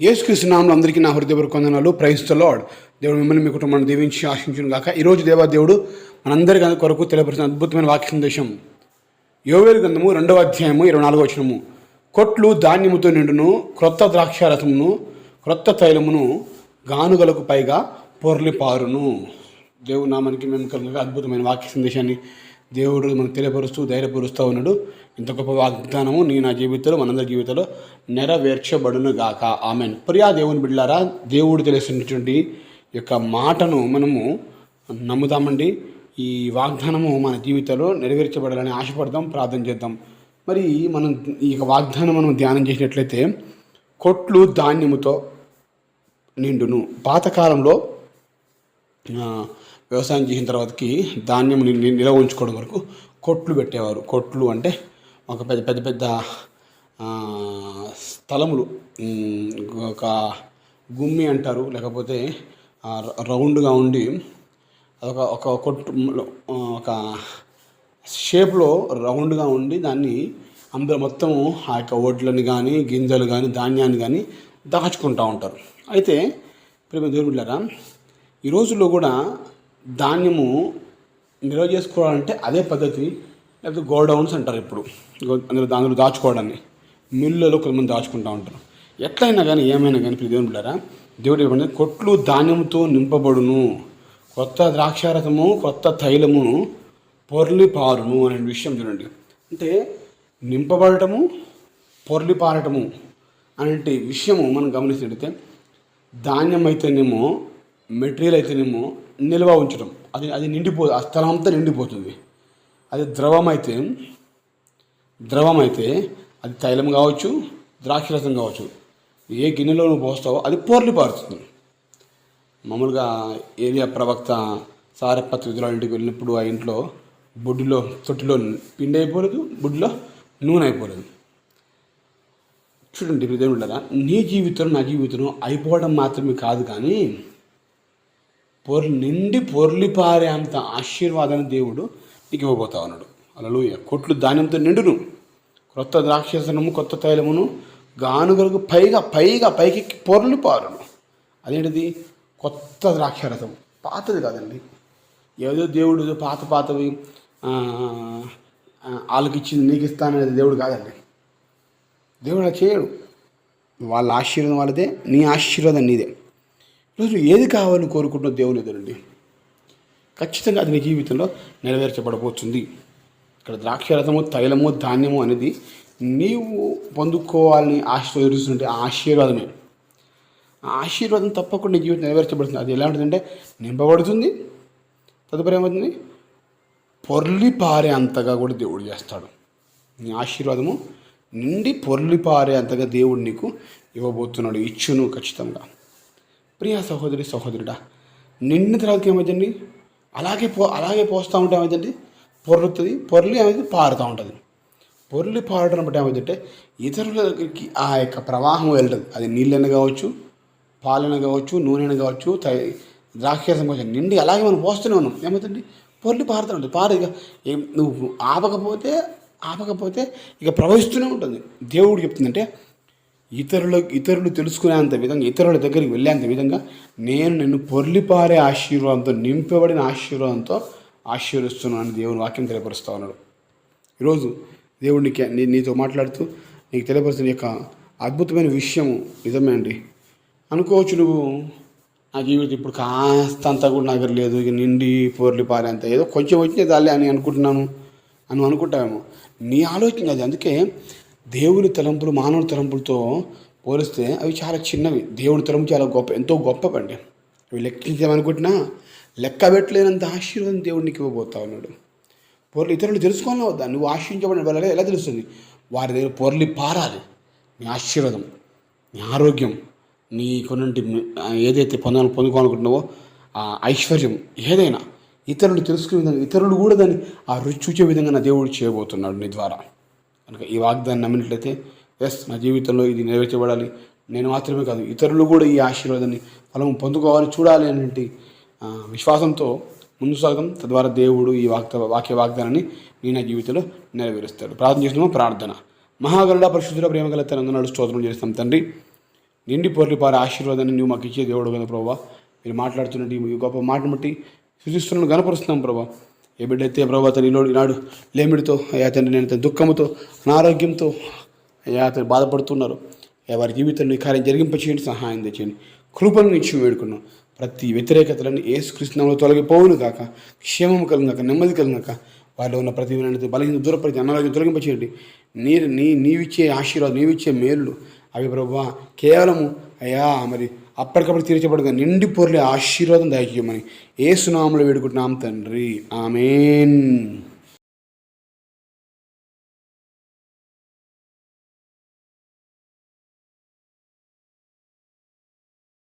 యేసుకృష్ణనామలు అందరికీ నా హృదయపూర్వక వందనాలు. ప్రైజ్ ద లార్డ్ దేవుడు మిమ్మల్ని మీ కుటుంబాన్ని దీవించి ఆశించును గాక. ఈరోజు దేవాదేవుడు మనందరి కొరకు తెలియపరిచిన అద్భుతమైన వాక్య సందేశం. యోవేలు గంధము రెండవ అధ్యాయము ఇరవై నాలుగో వచనము. కొట్లు ధాన్యముతో నిండును క్రొత్త ద్రాక్షారసమును క్రొత్త తైలమును గానుగలకు పైగా పొర్లిపారును. దేవునామానికి దేవుడు నామానికి మేము కలుగుగా అద్భుతమైన వాక్య సందేశాన్ని దేవుడు మనకు తెలియపరుస్తూ ధైర్యపరుస్తూ ఉన్నాడు. ఇంత గొప్ప వాగ్దానము నీ నా జీవితంలో మనందరి జీవితంలో నెరవేర్చబడును గాక ఆమెన్. ప్రియా దేవుని బిడ్డారా దేవుడు తెలిసినటువంటి యొక్క మాటను మనము నమ్ముతామండి. ఈ వాగ్దానము మన జీవితంలో నెరవేర్చబడాలని ఆశపడదాం ప్రార్థన చేద్దాం. మరి మనం ఈ యొక్క వాగ్దానం మనం ధ్యానం చేసినట్లయితే కొట్లు ధాన్యముతో నిండును. పాతకాలంలో వ్యవసాయం చేసిన తర్వాతకి ధాన్యం నిల్వ ఉంచుకోవడం వరకు కొట్లు పెట్టేవారు. కొట్లు అంటే ఒక పెద్ద పెద్ద పెద్ద స్థలములు. ఒక గుమ్మి అంటారు. లేకపోతే రౌండ్గా ఉండి అదొక ఒక కొట్టు ఒక షేప్లో రౌండ్గా ఉండి దాన్ని అందులో మొత్తం ఆ యొక్క వడ్లని కానీ గింజలు కానీ ధాన్యాన్ని కానీ దాచుకుంటూ ఉంటారు. అయితే ప్రేమ దేవుడు ఈ రోజుల్లో కూడా ధాన్యము నిల్వ చేసుకోవాలంటే అదే పద్ధతి లేకపోతే గోడౌన్స్ అంటారు ఇప్పుడు. అందులో దానిలో దాచుకోవడాన్ని. మిల్లులో కొంతమంది దాచుకుంటూ ఉంటారు. ఎట్లయినా కానీ ఏమైనా కానీ ప్రతి దేవుని బిడ్డారా దేవుడు ఏమంటే కొట్లు ధాన్యంతో నింపబడును. కొత్త ద్రాక్షారసము కొత్త తైలమును పొర్లిపారును అనే విషయం చూడండి. అంటే నింపబడటము పొర్లిపారటము అనే విషయము మనం గమనించినట్టయితే ధాన్యం అయితేనేమో మెటీరియల్ అయితేనేమో నిల్వ ఉంచడం. అది అది నిండిపో ఆ స్థలం అంతా నిండిపోతుంది. అది ద్రవం అయితే ద్రవం అయితే అది తైలం కావచ్చు ద్రాక్షరసం కావచ్చు. ఏ గిన్నెలో నువ్వు పోస్తావో అది పోర్లు పారుతుంది. మామూలుగా ఏరియా ప్రవక్త సారపత్రి ఇంటికి వెళ్ళినప్పుడు ఆ ఇంట్లో బుడ్డిలో తొట్టిలో పిండి అయిపోలేదు బుడ్డిలో నూనె అయిపోలేదు. చూడండి దేవుళ్ళరా నీ జీవితం నా జీవితం అయిపోవడం మాత్రమే కాదు కానీ పొర్లి నిండి పొర్లిపారే అంత ఆశీర్వాదాన్ని దేవుడు నీకు ఇవ్వబోతా ఉన్నాడు. అలలుయ కొట్లు ధాన్యంతో నిండును. క్రొత్త ద్రాక్షసనము కొత్త తైలమును గానుగలకు పైగా పైగా పైకి పొర్లిపారును అదేంటిది? కొత్త ద్రాక్షరథం పాతది కాదండి. ఏదో దేవుడు ఏదో పాత పాతవి వాళ్ళకి ఇచ్చింది నీకు ఇస్తాననేది దేవుడు కాదండి. దేవుడు అలా చేయడు. వాళ్ళ ఆశీర్వాదం వాళ్ళదే నీ ఆశీర్వాదం నీదే. రోజు ఏది కావాలని కోరుకుంటున్న దేవుని ఎదురండి ఖచ్చితంగా అది నీ జీవితంలో నెరవేర్చబడబోతుంది. ఇక్కడ ద్రాక్షరథము తైలము ధాన్యము అనేది నీవు పొందుకోవాలని ఆశీర్వదిస్తుంటే ఎదురుస్తుంటే ఆశీర్వాదమే. ఆశీర్వాదం తప్పకుండా నీ జీవితం నెరవేర్చబడుతుంది. అది ఎలా ఉంటుందంటే నింపబడుతుంది తదుపరి ఏమవుతుంది? పొర్లి పారే అంతగా కూడా దేవుడు చేస్తాడు. నీ ఆశీర్వాదము నిండి పొర్లి పారే అంతగా దేవుడు నీకు ఇవ్వబోతున్నాడు ఇచ్చును ఖచ్చితంగా. ప్రియ సహోదరి సహోదరుడా నిండిన తర్వాత ఏమవుతుంది అలాగే పో అలాగే పోస్తూ ఉంటే ఏమవుతుంది పొర్లుతుంది పొర్లి అనేది పారుతూ ఉంటుంది. పొర్లి పారడం బట్టి ఏమైందంటే ఇతరుల దగ్గరికి ఆ యొక్క ప్రవాహం వెళ్ళదు అది నీళ్ళైనా కావచ్చు పాలైనా కావచ్చు నూనెన కావచ్చు తై ద్రాక్షరసం కావచ్చు నిండి అలాగే మనం పోస్తూనే ఉన్నాం. ఏమవుతుంది పొర్లి పారుతూ ఉంటుంది. పారు ఇక నువ్వు ఆపకపోతే ఆపకపోతే ఇక ప్రవహిస్తూనే ఉంటుంది. దేవుడు చెప్తుందంటే ఇతరులు ఇతరులు తెలుసుకునేంత విధంగా ఇతరుల దగ్గరికి వెళ్ళేంత విధంగా నేను నిన్ను పొర్లిపారే ఆశీర్వాదంతో నింపబడిన ఆశీర్వాదంతో ఆశీర్వదిస్తున్నాను దేవుని వాక్యం తెలియపరుస్తూ ఉన్నాడు. ఈరోజు దేవుడు నీ నీతో మాట్లాడుతూ నీకు తెలియపరుస్తున్న యొక్క అద్భుతమైన విషయము నిజమే అండి. అనుకోవచ్చు నువ్వు నా జీవితం ఇప్పుడు కాస్త అంతా కూడా నాకు లేదు ఇక నిండి పొర్లి పారేంత ఏదో కొంచెం వచ్చింది దాలే అని అనుకుంటున్నాను అని అనుకుంటామేమో నీ ఆలోచన అది అందుకే దేవుని తలంపులు మానవుని తలంపులతో పోలిస్తే అవి చాలా చిన్నవి. దేవుని తలంపు చాలా గొప్ప ఎంతో గొప్ప పండి. అవి లెక్కించామనుకుంటున్నా లెక్క పెట్టలేనంత ఆశీర్వాదం దేవుడికి ఇవ్వబోతా ఉన్నాడు. పొరలు ఇతరులు తెలుసుకోవాలని వద్దా? నువ్వు ఆశించబడిన వాళ్ళ ఎలా తెలుస్తుంది? వారి దగ్గర పొరలి పారాలి. నీ ఆశీర్వాదం నీ ఆరోగ్యం నీ కొన్నింటి ఏదైతే పొందాలని పొందుకోవాలనుకుంటున్నావో ఆ ఐశ్వర్యం ఏదైనా ఇతరులు తెలుసుకునే విధంగా ఇతరులు కూడా దాన్ని ఆ రుచి చూచే విధంగా నా దేవుడు చేయబోతున్నాడు నీ ద్వారా. కనుక ఈ వాగ్దాన్ని నమ్మినట్లయితే ఎస్ నా జీవితంలో ఇది నెరవేర్చబడాలి. నేను మాత్రమే కాదు ఇతరులు కూడా ఈ ఆశీర్వాదాన్ని ఫలం పొందుకోవాలి చూడాలి అనేటి విశ్వాసంతో ముందు సాగం తద్వారా దేవుడు ఈ వాక్త వాక్య వాగ్దానాన్ని నీ నా జీవితంలో నెరవేరుస్తాడు. ప్రార్థన చేసినామో ప్రార్థన. మహాగరుడ పరిశుద్ధుల ప్రేమ గల తనందనాడు స్తోత్రం చేస్తాం తండ్రి. నిండి పోర్లిపార ఆశీర్వాదాన్ని నువ్వు మాకు ఇచ్చే దేవుడు కదా ప్రభావ మీరు మాట్లాడుతున్నట్టు ఈ గొప్ప మాటను బట్టి సృజిస్తున్నాను గనపరుస్తున్నాం ప్రభా. ఏ బిడ్డైతే ప్రభు అతను ఈలో ఈనాడు లేమిడితో అయ్యా తండ్రి నేను అతని దుఃఖంతో అనారోగ్యంతో అయ్యా అతను బాధపడుతున్నారు వారి జీవితంలో ఈ కార్యం జరిగింపచేయండి సహాయం తెచ్చేయండి కృపను ఇచ్చి వేడుకున్నాం ప్రతి వ్యతిరేకతలను ఏసుకృష్ణంలో తొలగిపోవును కాక క్షేమం కలిగినాక నెమ్మది కలిగాక వారిలో ఉన్న ప్రతి వినతి బలహీన దూరపరిచి అనారోగ్యం తొలగింపచేయండి. నీ నీ నీవిచ్చే ఆశీర్వాదం నీవిచ్చే మేలు అవి ప్రభు కేవలము అయ్యా మరి అప్పటికప్పుడు తీర్చబడుగా నిండి పొర్లే ఆశీర్వాదం దయచేయమని ఏ సునాములు వేడుకుంటున్నాం తండ్రి. ఆమెన్.